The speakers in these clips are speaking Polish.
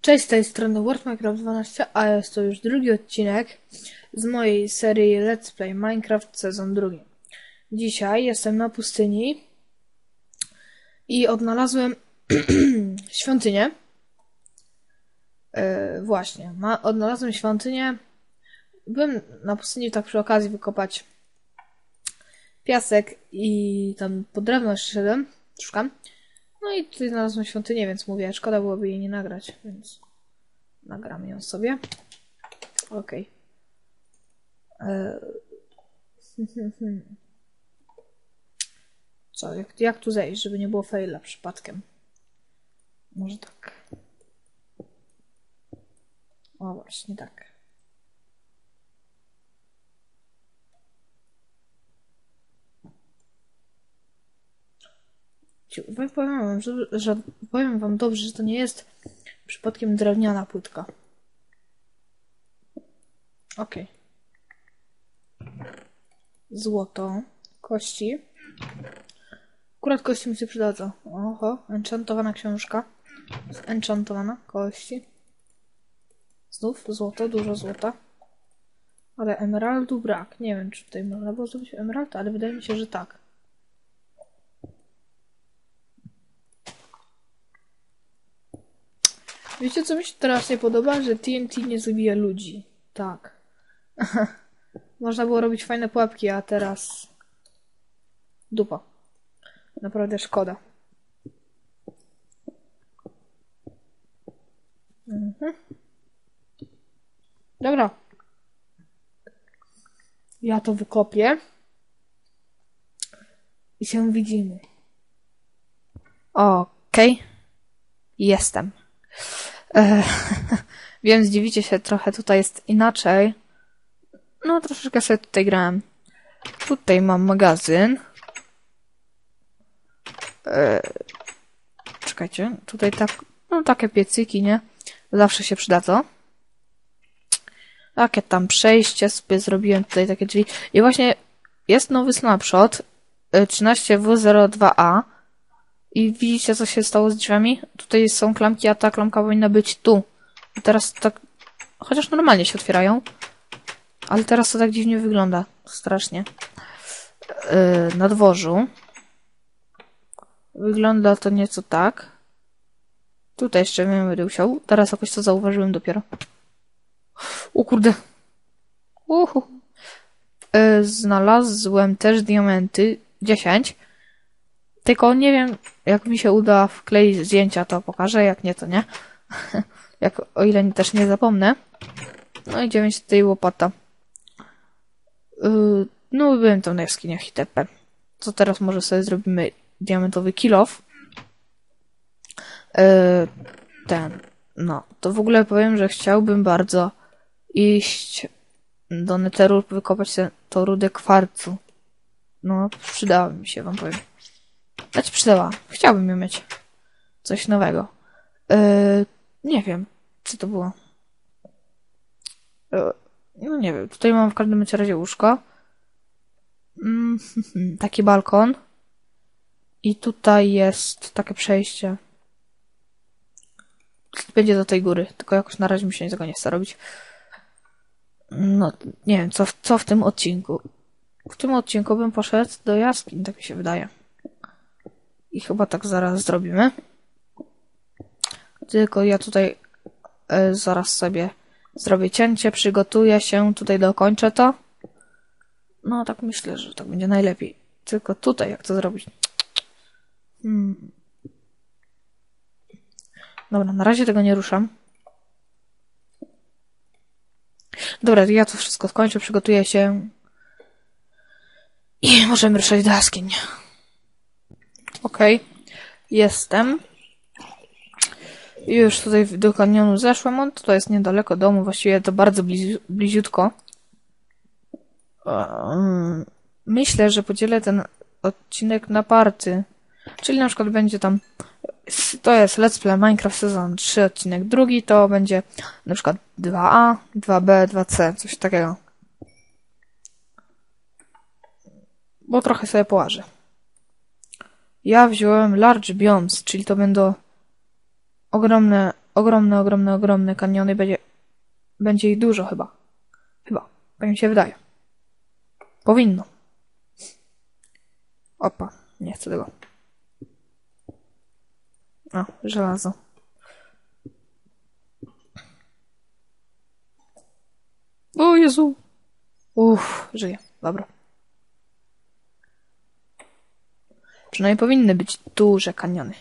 Cześć, z tej strony World Minecraft 12, a jest to już drugi odcinek z mojej serii Let's Play Minecraft sezon drugi. Dzisiaj jestem na pustyni i odnalazłem świątynię. Yy, właśnie, ma, odnalazłem świątynię. Byłem na pustyni tak przy okazji wykopać piasek i tam po drewno szedłem, szukam. No i tutaj znalazłem świątynię, więc mówię, szkoda byłoby jej nie nagrać, więc nagram ją sobie. Okej. Okay. Co, jak, jak tu zejść, żeby nie było faila przypadkiem? Może tak. O, właśnie tak. Powiem wam, że, że powiem wam dobrze, że to nie jest przypadkiem drewniana płytka. Ok. Złoto. Kości. Akurat kości mi się przydadzą. Oho, enchantowana książka. Enchantowana. Kości. Znów złoto, dużo złota. Ale emeraldu brak. Nie wiem, czy tutaj można było zrobić emerald, ale wydaje mi się, że tak. Wiecie, co mi się teraz nie podoba? Że TNT nie zabija ludzi. Tak. Można było robić fajne pułapki, a teraz... Dupa. Naprawdę szkoda. Mhm. Dobra. Ja to wykopię. I się widzimy. Okej. Okay. Jestem. Wiem, zdziwicie się trochę, tutaj jest inaczej. No, troszeczkę sobie tutaj grałem. Tutaj mam magazyn. E, czekajcie, tutaj tak, no takie piecyki, nie? Zawsze się przydadzą. Takie tam przejście sobie zrobiłem tutaj takie drzwi. I właśnie jest nowy snapshot 13W02A i widzicie, co się stało z drzwiami? Tutaj są klamki, a ta klamka powinna być tu. I teraz tak... Chociaż normalnie się otwierają. Ale teraz to tak dziwnie wygląda. Strasznie. Yy, na dworzu. Wygląda to nieco tak. Tutaj jeszcze bym będę usiał. Teraz jakoś to zauważyłem dopiero. O kurde. Uhu. Yy, znalazłem też diamenty. 10. Tylko nie wiem, jak mi się uda wkleić zdjęcia, to pokażę, jak nie, to nie. jak, o ile też nie zapomnę. No i 9 tej łopata. Yy, no, byłem tam na jaskiniach itp. Co teraz może sobie zrobimy diamentowy kilof. Yy, ten. No, to w ogóle powiem, że chciałbym bardzo iść do Netheru, wykopać ten, to rudę kwarcu. No, przydało mi się, wam powiem. Znaczy przydała. Chciałbym ją mieć. Coś nowego. Yy, nie wiem, co to było. Yy, no nie wiem, tutaj mam w każdym razie łóżko. Mm, taki balkon. I tutaj jest takie przejście. Będzie do tej góry, tylko jakoś na razie mi się tego nie chce robić. No, nie wiem, co, co w tym odcinku. W tym odcinku bym poszedł do jaskiń, tak mi się wydaje. I chyba tak zaraz zrobimy. Tylko ja tutaj e, zaraz sobie zrobię cięcie, przygotuję się, tutaj dokończę to. No, tak myślę, że tak będzie najlepiej. Tylko tutaj, jak to zrobić? Hmm. Dobra, na razie tego nie ruszam. Dobra, ja to wszystko skończę, przygotuję się. I możemy ruszać do jaskiń. Okej. Okay. Jestem. Już tutaj do kanionu zeszłam. On to jest niedaleko domu, właściwie to bardzo blizi bliziutko. Myślę, że podzielę ten odcinek na party. Czyli na przykład będzie tam to jest Let's Play Minecraft Sezon 3, odcinek drugi, to będzie na przykład 2A, 2B, 2C, coś takiego. Bo trochę sobie połażę. Ja wziąłem Large Biomes, czyli to będą ogromne, ogromne, ogromne, ogromne kaniony. Będzie, będzie ich dużo chyba. Chyba. Tak mi się wydaje. Powinno. Opa, nie chcę tego. O, żelazo. O Jezu. Uff, żyję. Dobra. Przynajmniej powinny być duże kaniony.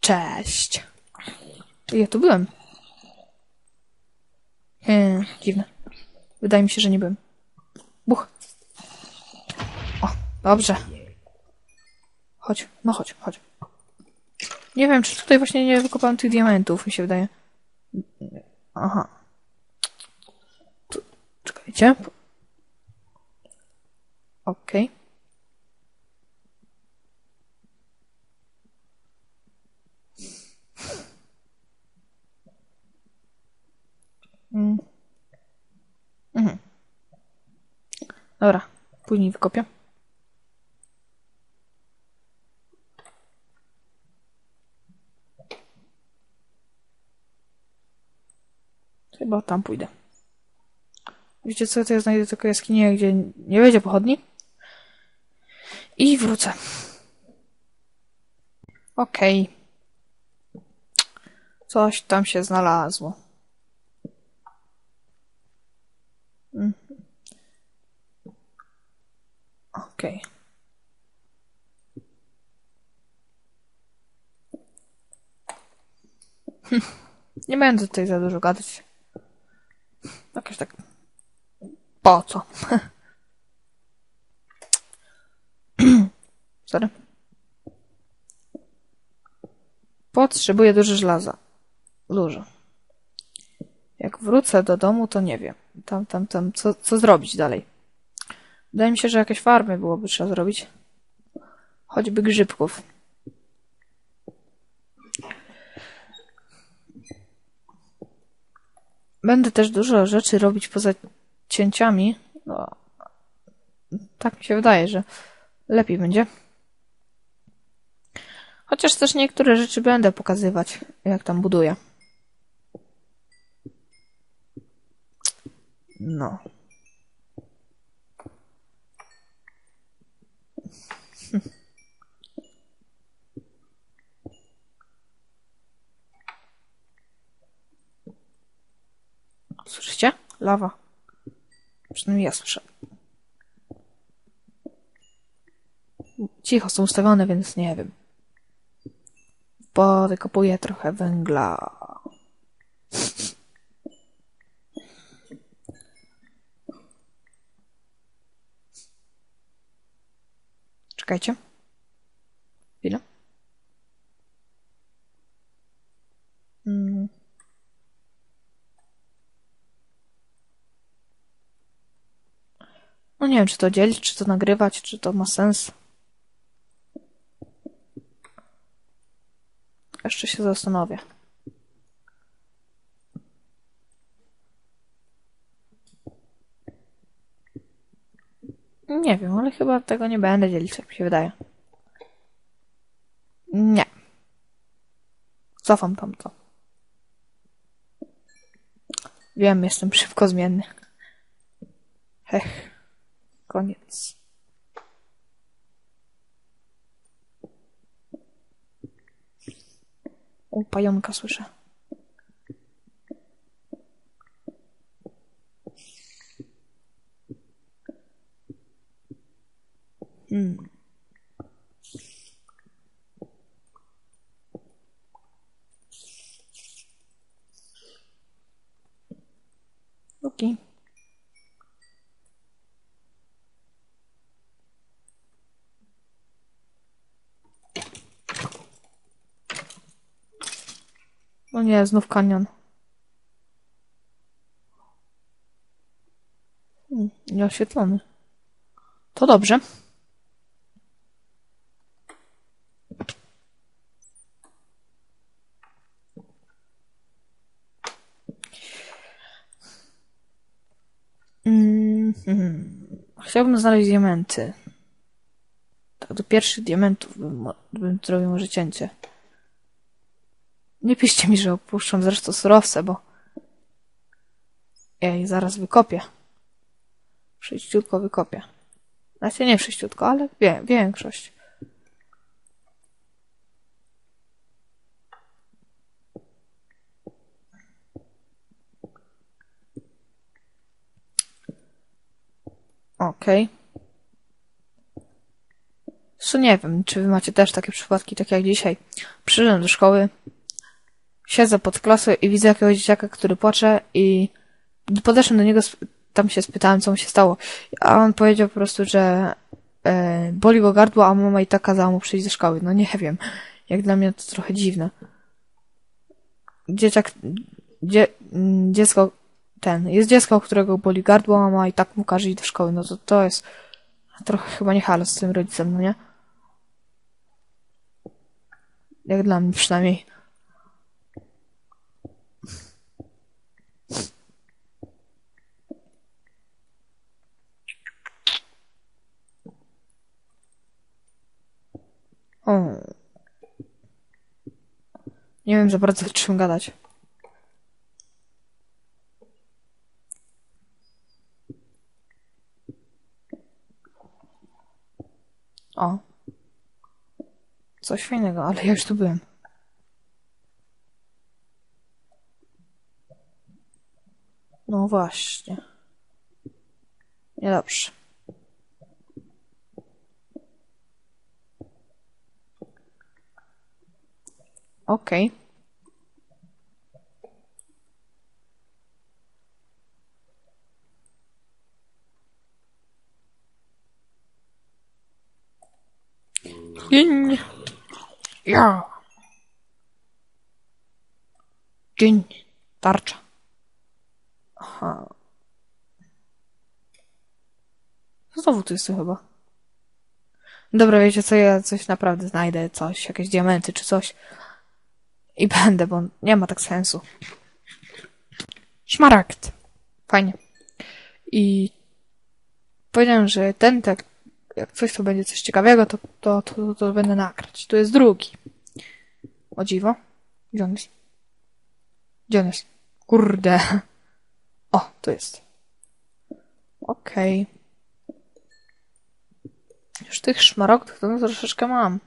Cześć. Ja tu byłem. Hmm, dziwne. Wydaje mi się, że nie byłem. Buch. O, dobrze. Chodź, no chodź, chodź. Nie wiem, czy tutaj właśnie nie wykopałem tych diamentów, mi się wydaje. Aha. Tu, czekajcie. Okej. Okay. Mm. Mhm. Dobra, później wykopię. Chyba tam pójdę. Wiecie co, to ja znajdę tylko jaskinię, gdzie nie będzie pochodni. I wrócę. Okej. Okay. Coś tam się znalazło. Mhm. Okay. Hm. Nie będę tutaj za dużo gadać. Jakoś tak. Po co? Sorry. Potrzebuję dużo żelaza. Dużo. Jak wrócę do domu, to nie wiem. Tam, tam, tam, co, co zrobić dalej? Wydaje mi się, że jakieś farmy byłoby trzeba zrobić. Choćby grzybków. Będę też dużo rzeczy robić poza cięciami. No, tak mi się wydaje, że lepiej będzie. Chociaż też niektóre rzeczy będę pokazywać, jak tam buduję. No. Słyszycie? Lawa. Przynajmniej ja słyszę. Cicho są ustawione, więc nie wiem. Bo wykopuję trochę węgla. Czekajcie. Chwilę. Mm. No nie wiem, czy to dzielić, czy to nagrywać, czy to ma sens. Jeszcze się zastanowię. Nie wiem, ale chyba tego nie będę dzielić, jak mi się wydaje. Nie. Cofam tamto. Wiem, jestem szybko zmienny. Hech. Koniec. U pająka słyszę. Hmm. Okay. No nie, znów kanion. Hmm, nieoświetlony. To dobrze. Mm -hmm. Chciałbym znaleźć diamenty. Tak, do pierwszych diamentów bym, bym zrobił może cięcie. Nie piszcie mi, że opuszczam zresztą surowce, bo... Ej, zaraz wykopię. Sześciutko wykopię. Znaczy nie sześciutko, ale wie, większość. Okej. Co nie wiem, czy wy macie też takie przypadki, tak jak dzisiaj. Przyszedłem do szkoły, siedzę pod klasą i widzę jakiegoś dzieciaka, który płacze i podeszłem do niego, tam się spytałem, co mu się stało. A on powiedział po prostu, że e, boli go gardło, a mama i tak kazała mu przyjść do szkoły. No nie wiem. Jak dla mnie to trochę dziwne. Dzieciak, dzie, m, dziecko, ten, jest dziecko, którego boli gardło, mama i tak mu każe iść do szkoły. No to to jest trochę chyba nie halo z tym rodzicem, no nie? Jak dla mnie przynajmniej. O. Nie wiem za bardzo o czym gadać. O. Coś fajnego, ale ja już tu byłem. No właśnie. Niedobrze. Okej. Dzień. Ja. Dzień. Tarcza. Aha. Znowu tu jest chyba. Dobra, wiecie co, ja coś naprawdę znajdę, coś, jakieś diamenty czy coś. I będę, bo nie ma tak sensu. Szmaragd. Fajnie. I powiedziałem, że ten tak, jak coś to będzie coś ciekawego, to, to, to, to będę nagrać. Tu jest drugi. O dziwo. Gdzie on jest? Gdzie on jest? Kurde. O, tu jest. Okej. Już tych szmaragdów to troszeczkę mam.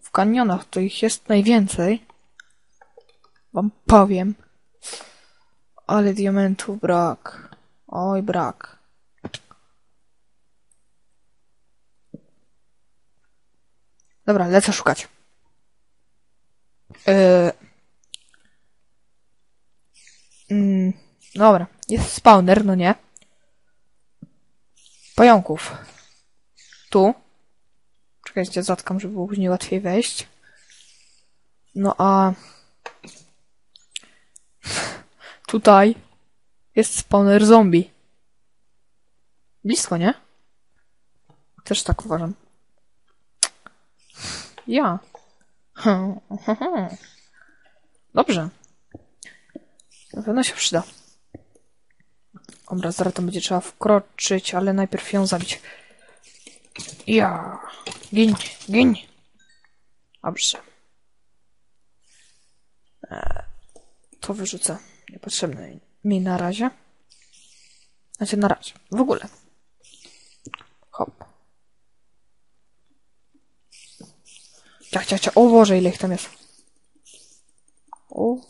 W kanionach to ich jest najwięcej. Wam powiem. Ale diamentów brak. Oj, brak. Dobra, lecę szukać. Yy... Dobra, jest spawner, no nie? Pająków. Tu. Czekajcie, zatkam, żeby było później łatwiej wejść. No a... Tutaj jest spawner zombie. Blisko, nie? Też tak uważam. Ja. Dobrze. Na pewno się przyda. Dobra, zaraz to będzie trzeba wkroczyć, ale najpierw ją zabić. Ja. Gin, gin. Dobrze. Eee, to wyrzucę. Niepotrzebne mi na razie. Znaczy na razie. W ogóle. Hop. Ciach. O Boże, ile ich tam jest. O.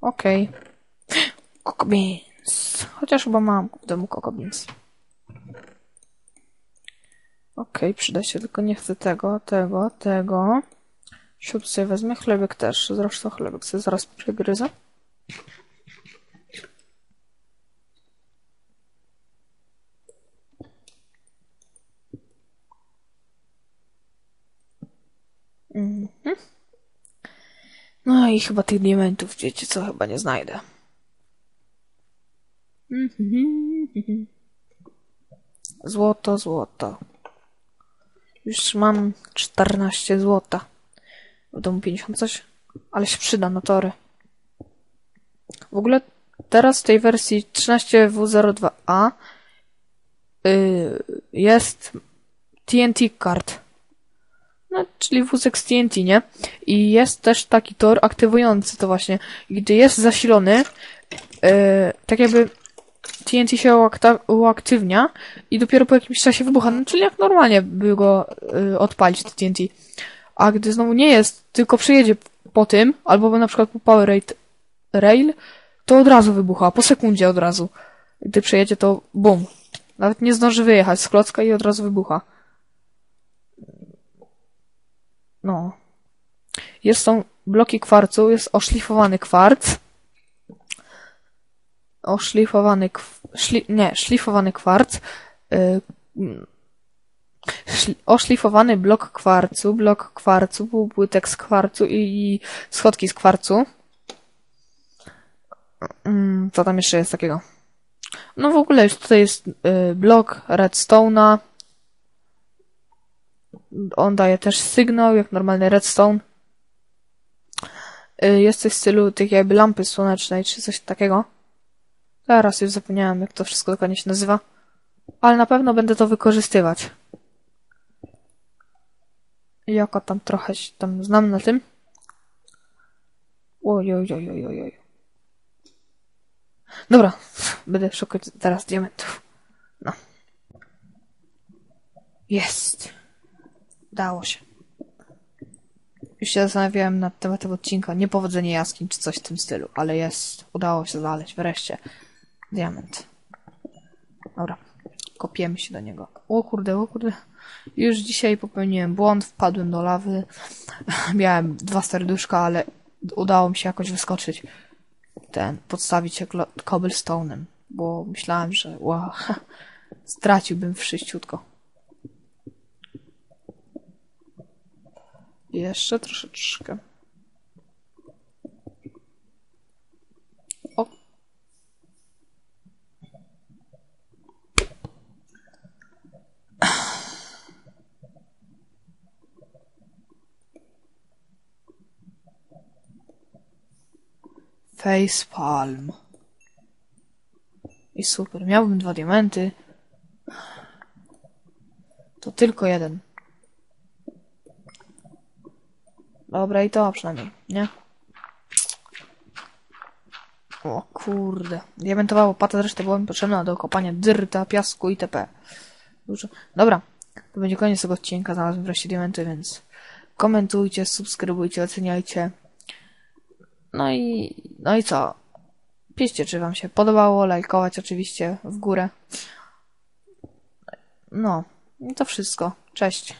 Okej. Beans. Chociaż chyba mam w domu Coco Beans. Okej, przyda się, tylko nie chcę tego, tego, tego. Siód sobie wezmę, chlebek też. Zresztą chlebek sobie zaraz przegryzę. Mhm. No i chyba tych diamentów, wiecie co, chyba nie znajdę. Złoto, złoto. Już mam 14 złota. W domu 50 coś, ale się przyda na tory. W ogóle teraz w tej wersji 13W02A yy, jest TNT card. No, czyli wózek z TNT, nie? I jest też taki tor aktywujący to właśnie. Gdy jest zasilony, yy, tak jakby TNT się uaktywnia i dopiero po jakimś czasie wybucha. No, czyli jak normalnie by go yy, odpalić to TNT. A gdy znowu nie jest, tylko przyjedzie po tym, albo na przykład po Power Raid, Rail, to od razu wybucha, po sekundzie od razu. Gdy przyjedzie, to bum. Nawet nie zdąży wyjechać z klocka i od razu wybucha. No. Jest są bloki kwarcu, jest oszlifowany kwarc. Oszlifowany, kw- szli, nie, szlifowany kwarc. Yy, szli, oszlifowany blok kwarcu, blok kwarcu, półpłytek z kwarcu i, i schodki z kwarcu. Mm, co tam jeszcze jest takiego? No w ogóle już tutaj jest y, blok redstone'a. On daje też sygnał, jak normalny redstone. Y, jest coś w stylu tych jakby lampy słonecznej, czy coś takiego. Teraz już zapomniałem, jak to wszystko dokładnie się nazywa. Ale na pewno będę to wykorzystywać. Jako tam trochę się tam znam na tym. Oj, oj, oj, oj, oj, oj. Dobra, będę szukać teraz diamentów. No. Jest. Udało się. Już się zastanawiałem nad tematem odcinka. Niepowodzenie jaskiń czy coś w tym stylu, ale jest. Udało się znaleźć wreszcie. Diament. Dobra. Kopiemy się do niego. O kurde, o kurde. Już dzisiaj popełniłem błąd, wpadłem do lawy. Miałem dwa serduszka, ale udało mi się jakoś wyskoczyć. Ten, podstawić się cobblestone'em, bo myślałem, że wow, straciłbym wszyściutko. Jeszcze troszeczkę. O. Facepalm. I super. Miałbym dwa diamenty. To tylko jeden. Dobra, i to przynajmniej, nie? O kurde. Diamentowa łopata zresztą była mi potrzebna do kopania dyrta, piasku itp. Dużo. Dobra. To będzie koniec tego odcinka. Znalazłem wreszcie diamenty, więc komentujcie, subskrybujcie, oceniajcie. No i, no i co? Piszcie, czy wam się podobało, lajkować oczywiście w górę. No, i to wszystko. Cześć.